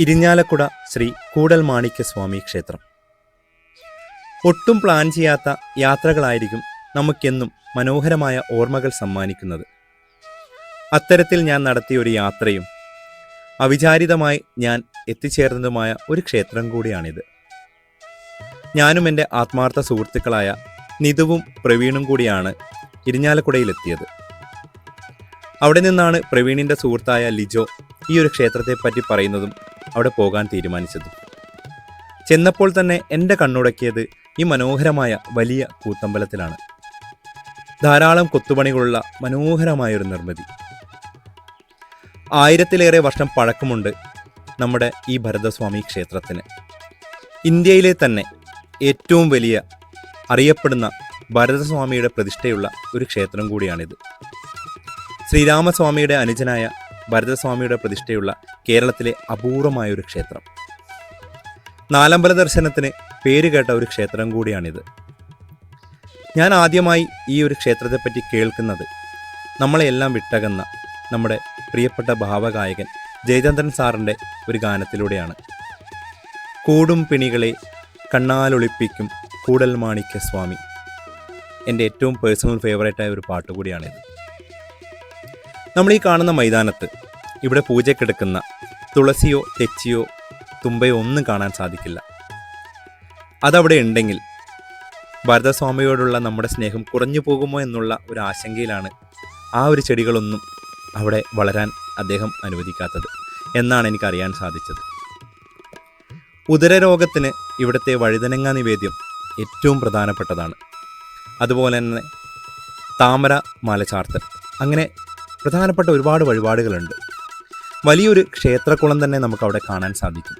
ഇരിഞ്ഞാലക്കുട ശ്രീ കൂടൽ മാണിക്യസ്വാമി ക്ഷേത്രം. ഒട്ടും പ്ലാൻ ചെയ്യാത്ത യാത്രകളായിരിക്കും നമുക്കെന്നും മനോഹരമായ ഓർമ്മകൾ സമ്മാനിക്കുന്നത്. അത്തരത്തിൽ ഞാൻ നടത്തിയ ഒരു യാത്രയും അവിചാരിതമായി ഞാൻ എത്തിച്ചേർന്നതുമായ ഒരു ക്ഷേത്രം കൂടിയാണിത്. ഞാനും എന്റെ ആത്മാർത്ഥ സുഹൃത്തുക്കളായ നിതുവും പ്രവീണും കൂടിയാണ് ഇരിഞ്ഞാലക്കുടയിലെത്തിയത്. അവിടെ നിന്നാണ് പ്രവീണിന്റെ സുഹൃത്തായ ലിജോ ഈ ഒരു ക്ഷേത്രത്തെപ്പറ്റി പറയുന്നതും അവിടെ പോകാൻ തീരുമാനിച്ചത്. ചെന്നപ്പോൾ തന്നെ എന്റെ കണ്ണുടക്കിയത് ഈ മനോഹരമായ വലിയ കൂത്തമ്പലത്തിലാണ്. ധാരാളം കൊത്തുപണികളുള്ള മനോഹരമായൊരു നിർമ്മിതി. ആയിരത്തിലേറെ വർഷം പഴക്കമുണ്ട് നമ്മുടെ ഈ ഭരതസ്വാമി ക്ഷേത്രത്തിന്. ഇന്ത്യയിലെ തന്നെ ഏറ്റവും വലിയ അറിയപ്പെടുന്ന ഭരതസ്വാമിയുടെ പ്രതിഷ്ഠയുള്ള ഒരു ക്ഷേത്രം കൂടിയാണിത്. ശ്രീരാമസ്വാമിയുടെ അനുജനായ ഭരതസ്വാമിയുടെ പ്രതിഷ്ഠയുള്ള കേരളത്തിലെ അപൂർവമായ ഒരു ക്ഷേത്രം. നാലമ്പല ദർശനത്തിന് പേരുകേട്ട ഒരു ക്ഷേത്രം കൂടിയാണിത്. ഞാൻ ആദ്യമായി ഈ ഒരു ക്ഷേത്രത്തെപ്പറ്റി കേൾക്കുന്നത് നമ്മളെല്ലാം വിട്ടകന്ന നമ്മുടെ പ്രിയപ്പെട്ട ഭാവഗായകൻ ജയചന്ദ്രൻ സാറിന്റെ ഒരു ഗാനത്തിലൂടെയാണ്. കൂടും പിണികളെ കണ്ണാലൊളിപ്പിക്കും കൂടൽ മാണിക്യ സ്വാമി എന്റെ ഏറ്റവും പേഴ്സണൽ ഫേവറേറ്റായ ഒരു പാട്ട് കൂടിയാണിത്. നമ്മൾ ഈ കാണുന്ന മൈതാനത്ത് ഇവിടെ പൂജക്കെടുക്കുന്ന തുളസിയോ തെച്ചിയോ തുമ്പയോ ഒന്നും കാണാൻ സാധിക്കില്ല. അതവിടെ ഉണ്ടെങ്കിൽ ഭരതസ്വാമിയോടുള്ള നമ്മുടെ സ്നേഹം കുറഞ്ഞു പോകുമോ എന്നുള്ള ഒരു ആശങ്കയിലാണ് ആ ഒരു ചെടികളൊന്നും അവിടെ വളരാൻ അദ്ദേഹം അനുവദിക്കാത്തത് എന്നാണ് എനിക്ക് അറിയാൻ സാധിച്ചത്. ഉദരരോഗത്തിന് ഇവിടുത്തെ വഴുതനങ്ങ നിവേദ്യം ഏറ്റവും പ്രധാനപ്പെട്ടതാണ്. അതുപോലെ തന്നെ താമര മാലചാർത്തൽ അങ്ങനെ പ്രധാനപ്പെട്ട ഒരുപാട് വഴിപാടുകളുണ്ട്. വലിയൊരു ക്ഷേത്രക്കുളം തന്നെ നമുക്ക് അവിടെ കാണാൻ സാധിക്കും.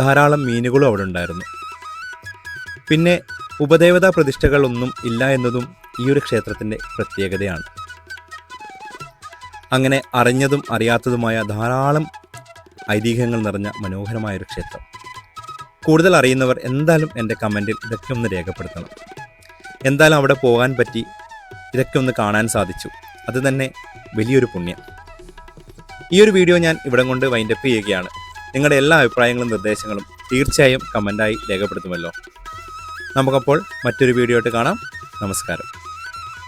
ധാരാളം മീനുകളും അവിടെ ഉണ്ടായിരുന്നു. പിന്നെ ഉപദേവതാ പ്രതിഷ്ഠകളൊന്നും ഇല്ല എന്നതും ഈ ഒരു ക്ഷേത്രത്തിന്റെ പ്രത്യേകതയാണ്. അങ്ങനെ അറിഞ്ഞതും അറിയാത്തതുമായ ധാരാളം ഐതിഹ്യങ്ങൾ നിറഞ്ഞ മനോഹരമായ ഒരു ക്ഷേത്രം. കൂടുതൽ അറിയുന്നവർ എന്തായാലും എന്റെ കമന്റിൽ ഇതൊക്കെ ഒന്ന് രേഖപ്പെടുത്തണം. എന്തായാലും അവിടെ പോകാൻ പറ്റി ഇതൊക്കെ ഒന്ന് കാണാൻ സാധിച്ചു. അത് തന്നെ വലിയൊരു പുണ്യം. ഈ ഒരു വീഡിയോ ഞാൻ ഇവിടം കൊണ്ട് വൈൻഡപ്പ് ചെയ്യുകയാണ്. നിങ്ങളുടെ എല്ലാ അഭിപ്രായങ്ങളും നിർദ്ദേശങ്ങളും തീർച്ചയായും കമന്റായി രേഖപ്പെടുത്തുമല്ലോ. നമുക്കപ്പോൾ മറ്റൊരു വീഡിയോ ആയിട്ട് കാണാം. നമസ്കാരം.